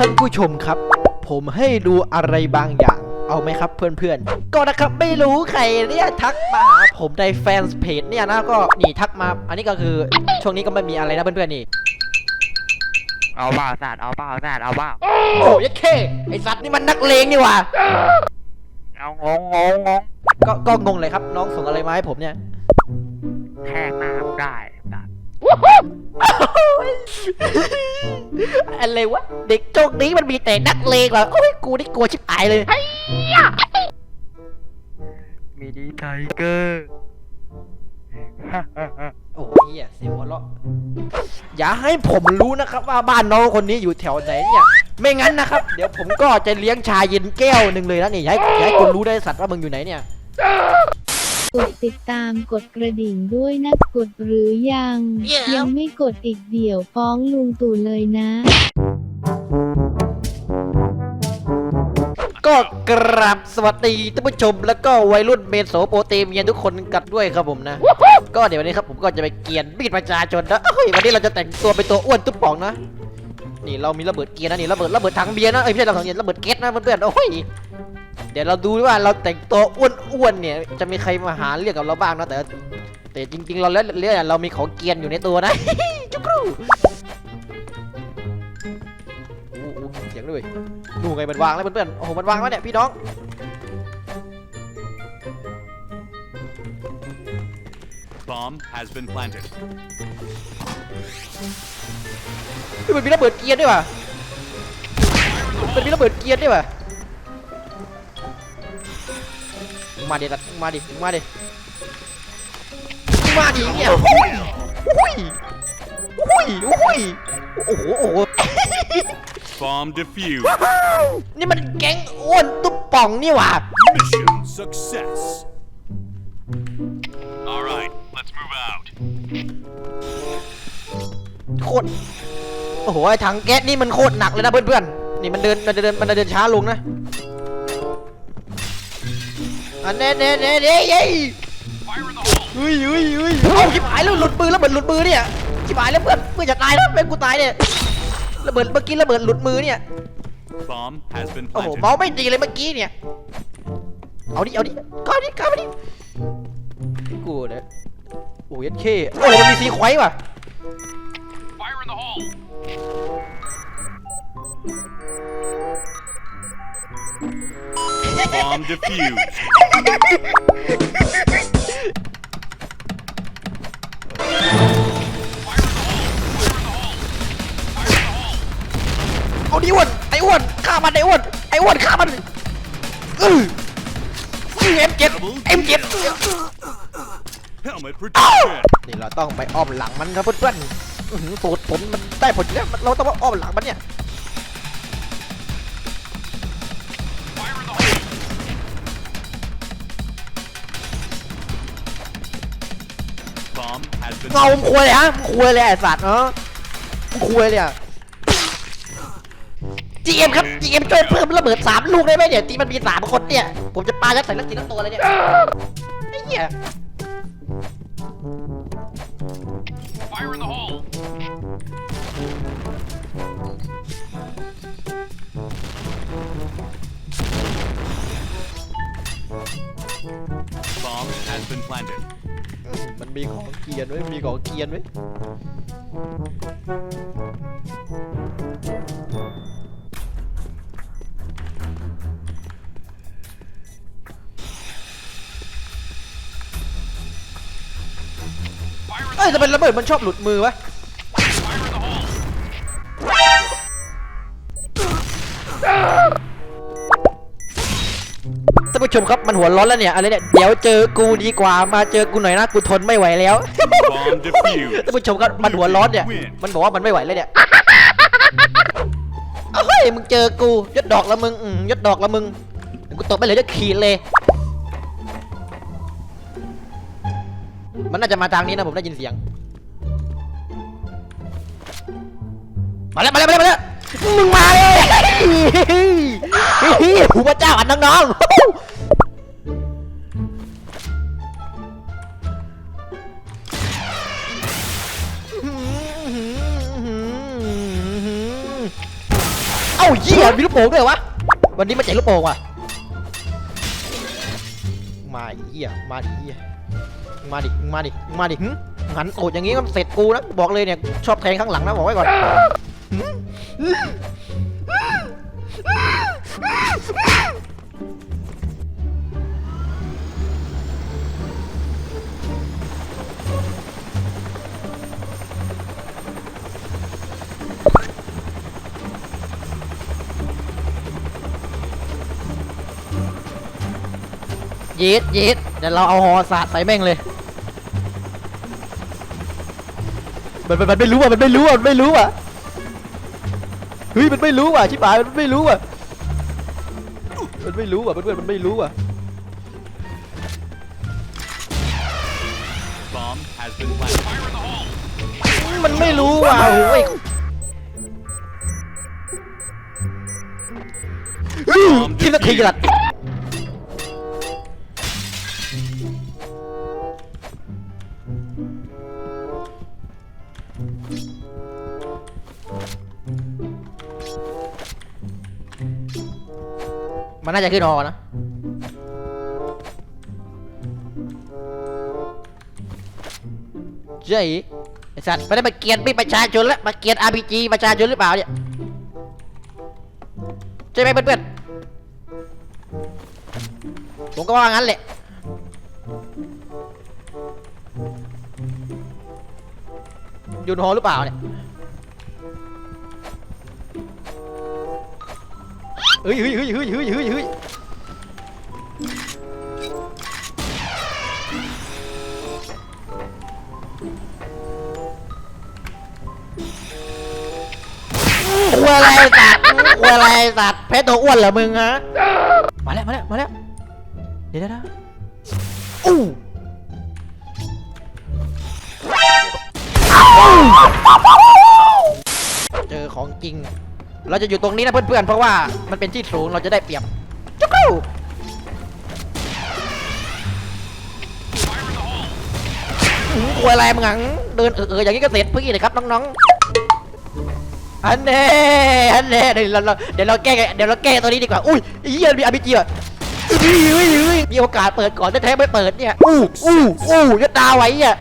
ท่านผู้ชมครับ ผมให้ดูอะไรบางอย่าง เอาไหมครับเพื่อนๆ ก็นะครับไม่รู้ใครเนี่ยทักมาหาผมในแฟนเพจเนี่ยนะก็นี่ทักมา อันนี้ก็คือช่วงนี้ก็ไม่มีอะไรนะเพื่อนๆนี่ เอาเปล่าสัตว์เอาเปล่าสัตว์เอาเปล่าโอ้ยดเข้ไอสัตว์นี่มันนักเลงนี่หว่าเอางงงงงงก็ก็งงเลยครับ น้องส่งอะไรมาให้ผมเนี่ยแทงหน้ากูได้สัตว์ อะไรวะ เด็กโจกนี้มันมีแต่นักเลงเหรอโอ้ยกูนี่กลัวชิบหายเลยมีดีไทเกอร์โอ้ยเหี้ยเสียงหัวเราะอย่าให้ผมรู้นะครับ ว่าบ้านน้องคนนี้อยู่แถวไหนเนี่ย ไม่งั้นนะครับ เดี๋ยวผมก็จะเลี้ยงชาเย็นแก้วหนึ่งเลยนะนี่อย่าให้อย่าให้คนรู้ได้สัตว์ว่ามึงอยู่ไหนเนี่ย กดติดตามกดกระดิ่งด้วยนะกดหรือยัง ยังไม่กดอีกเดี๋ยวฟ้องลุงตู่เลยนะ ก็กราบสวัสดีท่านผู้ชม แล้วก็วัยรุ่นเมโสโปเตเมียนทุกคนกันด้วยครับผมนะ ก็เดี๋ยววันนี้ครับผมก็จะไปเกรียนมีดประชาชนนะเฮ้ยวันนี้เราจะแต่งตัวเป็นตัวอ้วนตุ๊บป่องนะนี่เรามีระเบิดเกียร์นะนี่ระเบิดระเบิดถังเบียร์นะเอ้ยไม่ใช่ระเบิดถังเบียร์ระเบิดเกสนะเพื่อนๆโอ้ยเดี๋ยวเราดูว่าเราแต่งตัวอ้วนๆเนี่ย จะมีใครมาหาเรื่องกับเราบ้างนะแต่ แต่จริง ๆ เราแล้วเรื่องเรามีของเกรียนอยู่ในตัวนะ จุกรูโอ้โหเสียงด้วยดูไงมันวางแล้วเพื่อนๆโอ้โหมันวางแล้วเนี่ยพี่น้อง Bomb has been planted. เฮ้ยมันมีระเบิดเกียร์ด้วยว่ะมันมีระเบิดเกียร์ด้วยว่ะ มาดิละมาดิมาดิมาดิเนี่ยโอ้ยโอ้ยโอ้ยโอ้ยโอ้โหโอ้โห Bomb defused. นี่มันแก๊งอ้วนตุ๊บป่องนี่หว่ะ Mission success. All right, let's move out. โคตรโอ้โหไอ้ถังแก๊สนี่มันโคตรหนักเลยนะเพื่อนๆนี่มันเดินมันจะเดินมันจะเดินช้าลงนะ อันเน่เน่เน่เน่เย้เฮ้ยเฮ้ยเฮ้ยเอาชิบหายแล้วหลุดมือแล้วเหมือนหลุดมือเนี่ยชิบหายแล้วเพื่อนเพื่อนจะตายแล้วเป็นกูตายเนี่ยระเบิดเมื่อกี้ระเบิดหลุดมือเนี่ย Bomb has been โอ้โห planted. เมาส์ไม่ดีเลยเมื่อกี้เนี่ย เอาดิ เอาดิก้าวดิก้าวมาดิกูเนี่ยโอ้ยเคโอ้มันมีซีไควว่ะ Fire in the hole. Bomb defused. เอาดิอ้วนไอ้อ้วนฆ่ามันไอ้อ้วนไอ้อ้วนฆ่ามันเออเอ็มเจ็ดเอ็มเจ็ด Helmet protection. นี่เราต้องไปอ้อมหลังมันครับเพื่อนๆอื้อหือสูตรผลมันได้ผลอยู่แล้วเราต้องมาอ้อมหลังมันเนี่ย เงาคุยเลยฮะคุยเลยไอ้สัตว์เนาะคุยเลยอะ GM ครับ GM ช่วยเพิ่มระเบิดสามลูกได้ไหมเนี่ยทีมันมีสามคนเนี่ย ผมจะปายัดใส่ลักทีละตัวเลยเนี่ยไอ้เหี้ย มันมีของเกียนไว้ยมีของเกียนไว้ยเอ้ยทำไมระเบิดมันชอบหลุดมือวะานผู้ชมครับมันหัวร้อนแล้วเนี่ยอะไรเนี่ยเดี๋ยวเจอกูดีกว่ามาเจอกูหน่อยนะกูทนไม่ไหวแล้วท่านผู้ชมครับมันหัวร้อนเนี่ยมันบอกว่ามันไม่ไหวแล้วเนี่ยเฮ้ยมึงเจอกูยศดอกละมึงยศดอกละมึงกูตบไปเลยจะขีดเลย มันน่าจะมาทางนี้นะผมได้ยินเสียงมาแล้วมาแล้วมาแล้วมาแล้วมึงมาเลยหูพระเจ้าอันน้องๆ หี้ยมีลูกโป่งด้วยเหรอวะ วันนี้มาแจกลูกโป่งว่ะ มาไอ้เหี้ยมาดิเหี้ยมาดิมาดิมาดิหึหันโอดอย่างงี้ก็เสร็จกูนะบอกเลยเนี่ยชอบแทงข้างหลังนะบอกไว้ก่อนหึ เย็ดเย็ดเดี๋ยวเราเอาหอสาดใส่แม่งเลย มันมันมันไม่รู้อะมันไม่รู้อะมันไม่รู้อะเฮ้ยมันไม่รู้อะชิบหายมันไม่รู้อะมันไม่รู้อะเพื่อนๆมันไม่รู้อะ Bomb has been planted. Fire in the hole! มันไม่รู้ว่ะโอ้ยทีละทีละ น่าจะขึ้นหอนะเจ๊ไอสัตว์ไม่ได้มาเกียนพี่ประชาชนแล้วมาเกียน RPG ประชาชนหรือเปล่าเนี่ยใช่ไหมเพื่อนๆผมก็ว่างั้นแหละยู่ในหอหรือเปล่าเนี่ย เฮ้ยเฮ้ยเฮ้ยเฮ้ยเฮ้ยเฮ้ยเฮ้ยกลัวอะไรสัตว์กลัวอะไรสัตว์แพ้ตัวอ้วนเหรอมึงฮะ มาแล้ว มาแล้ว มาแล้ว เดี๋ยวเดี๋ยวเดี๋ยวอู้เจอของจริง เราจะอยู่ตรงนี้นะเพื่อนๆ เพราะว่ามันเป็นที่สูงเราจะได้เปรียบจุ๊กรูหืมกลัวอะไรมึงอะเดินเออๆอย่างนี้ก็เสร็จพี่เลยครับน้องๆ อันแน่อันแน่เดี๋ยวเราเดี๋ยวเราแก้เดี๋ยวเราแก้ตัวนี้ดีกว่า อุ้ยอ้เหี้ยมีอาร์พีจีอะอุ้ยอุ้ยอุ้ยมีโอกาสเปิดก่อนแท้ๆไม่เปิดเนี่ย อู้อู้อู้จะตาไว้อะ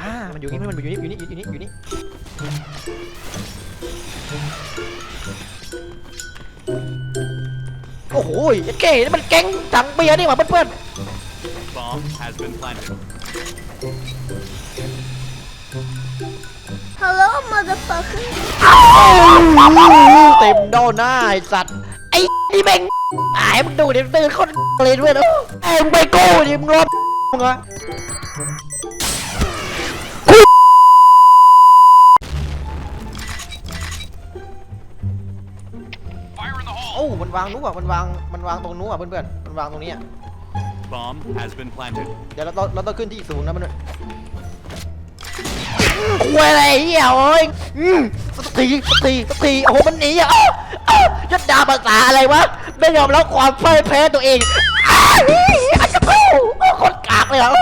อ่ามันอยู่นี่มันอยู่นี่อยู่นี่อยู่นี่อยู่นี่โอ้โหไอ้เก๋นี่มันแก๊งถังเบียร์นี่หว่าเพื่อน Bomb has been planted. Hello, motherfucker. ๆเต็มโดนหน้าไอ้สัตว์ไอ้นี่แม่งอายมึงดูดิตื่นคนเลยด้วยนะไอ้มึงไปโก้ดิมึงรอมึงอะ มันวางนู้นอะมันวางมันวางตรงนู้นอะเพื่อนๆมันวางตรงนี้อะ Bomb has been planted. เดี๋ยวเราต้องเราต้องขึ้นที่สูงนะมันด้วยคุยอะไรเหี้ยโอ้ยอืมสักทีสักทีสักทีโอ้โหมันหนีอะอ้าวอ้าวยัดดาภาษาอะไรวะไม่ยอมรับความพ่ายแพ้ตัวเองอ้าวอาจจะพูคนกากเลยเหรอ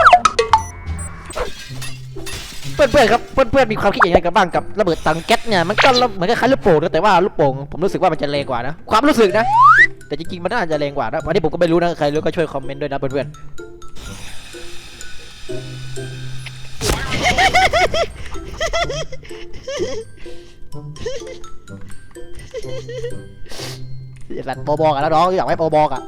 เพื่อนๆครับเพื่อนๆมีความคิดอย่างไรกันบ้างกับระเบิดตังแก๊สเนี่ยมันก็เหมือนกับคล้ายลูกโป่งนะแต่ว่าลูกโป่งผมรู้สึกว่ามันจะแรงกว่านะความรู้สึกนะ แต่จริงๆมันน่าจะแรงกว่านะวันนี้ผมก็ไม่รู้นะใครรู้ก็ช่วยคอมเมนต์ด้วยนะเพื่อนๆไอ้สัตว์โปรบอกอะแล้วน้องอยากให้โปรบอกอะ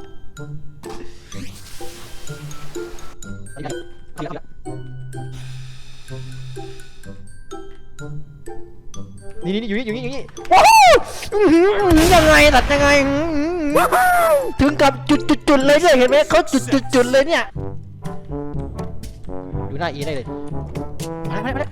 นี่นี่อยู่นี่อยู่นี่อยู่นี่ว้าวอื้อหืออื้อหือยังไงสัตว์ยังไงอื้อหือถึงกับจุดจุดจุดเลยเนี่ยเห็นไหมเขาจุดจุดจุดเลยเนี่ยอยู่หน้าอีได้เลยมาแล้วมาแล้วมาแล้ว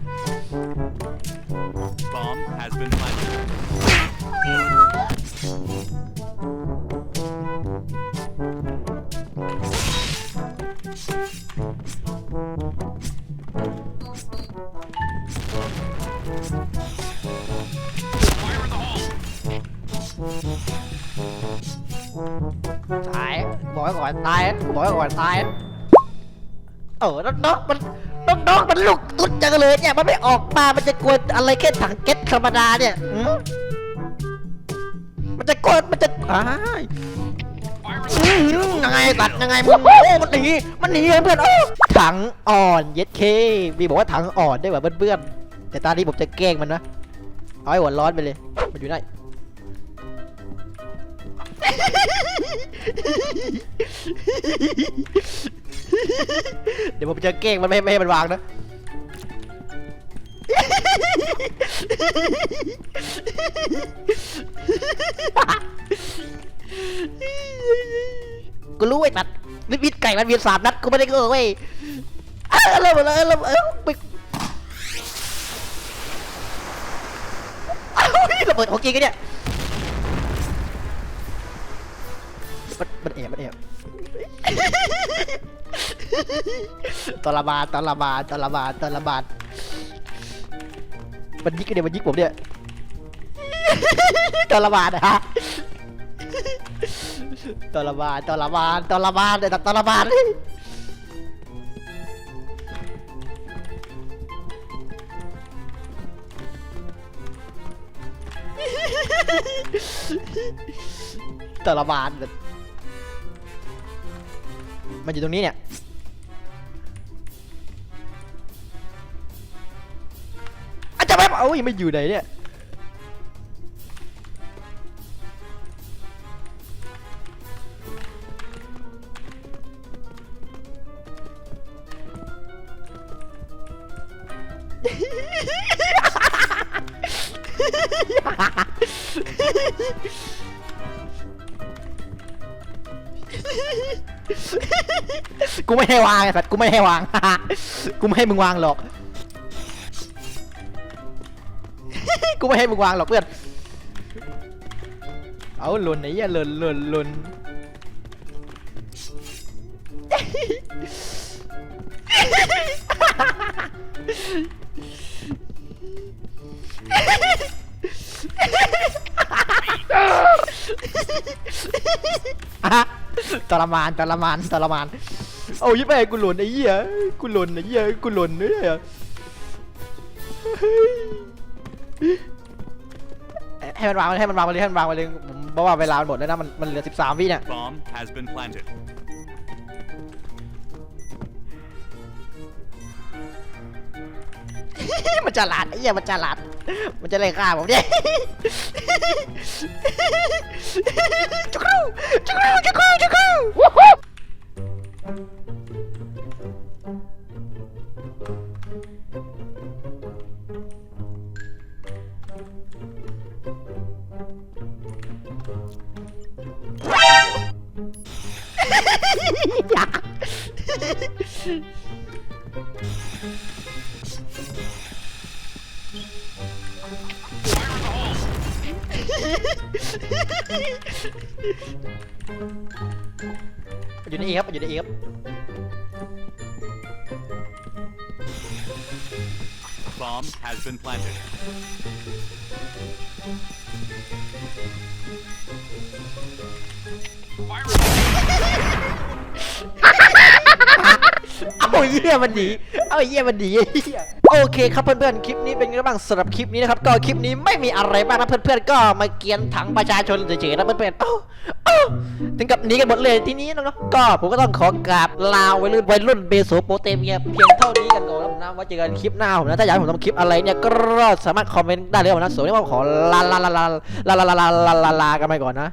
อ่อนตายบอกไว้ก่อนตายเออแล้วแล้วมันน้องๆมันลูกตุ๊ดจังเลยเนี่ยมันไม่ออกมา มันจะกวนอะไรแค่ถังแก๊สธรรมดาเนี่ยหืมมันจะกวนมันจะอ้ายอื้อหือยังไงตัดยังไงมึงโอ้มันหนีมันหนีเพื่อนโอ้ถังอ่อนเย็ดเคมีบอกว่าถังอ่อนได้แบบเพื่อนๆแต่ตอนนี้ผมจะแกล้งมันนะเอาให้หัวร้อนไปเลยมันอยู่ได้ เดี๋ยวผมจะแกล้งมันไม่ให้ไม่ให้มันวางนะ กูรู้ไอ้ตัดวิวิดไก่มันเวียนสามนัดกูไม่ได้เกอเว้ยเออเริ่มเลยเริ่มเออไประเบิดของจริงกันเนี่ย มันแอบมันแอบตรมานตรมานตรมานตรมานมันยิกกันเนี่ยมันยิกผมเนี่ยตรมานนะฮะตรมานตรมานตรมานเนี่ยตรมานตรมานเนี่ย มันอยู่ตรงนี้เนี่ยอาจจะไม่เอ้ยไม่อยู่ไหนเนี่ย กูไม่ให้วางไอ้สัตว์กูไม่ให้วาง กูไม่ให้มึงวางหรอก กูไม่ให้มึงวางหรอกเพื่อน เอาหล่นไอ้เหี้ยหล่นหล่นหล่นอะ ทรมานทรมานทรมานเอายิ่งไปกูหล่นไอ้เหี้ยกูหล่นไอ้เหี้ยกูหล่นเนี่ยให้มันวางให้มันวางไปเลยให้มันวางไปเลยผมบอกว่าเวลามันหมดแล้วนะมันมันเหลือ 13 วิเนี่ย มันจะหลาดไอ้เหี้ยมันจะหลาด มันจะไล่ฆ่าผมเนี่ยจุกรูจุกรูจุกรูจุกรูอย่า อยู่ในเอครับอยู่ในเอครับ Bomb has been planted. เอาไอ้เหี้ยมันหนีเอาไอ้เหี้ยมันหนีไอ้เหี้ย โอเคครับเพื่อนๆ คลิปนี้เป็นไงบ้างสำหรับคลิปนี้นะครับ ก็คลิปนี้ไม่มีอะไรมากนะเพื่อนๆ ก็มาเกียนถังประชาชนเฉยๆนะเพื่อนๆเอ้าเอ้าถึงกับหนีกันหมดเลยทีนี้นะเนาะก็ผมก็ต้องขอกราบลาวัยรุ่นวัยรุ่นเบโสโปเตเมียเพียงเท่านี้กันก่อนนะผมนะไว้เจอกันคลิปหน้าผมนะถ้าอยากผมทำคลิปอะไรเนี่ยก็สามารถคอมเมนต์ได้เลยผมนะส่วนนี้ผมขอลาลาลาลาลาลาลาลาลาลาลากันไปก่อนนะ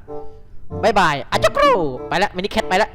บ๊ายบายอาจจะกรูไปละมินิแคทไปละ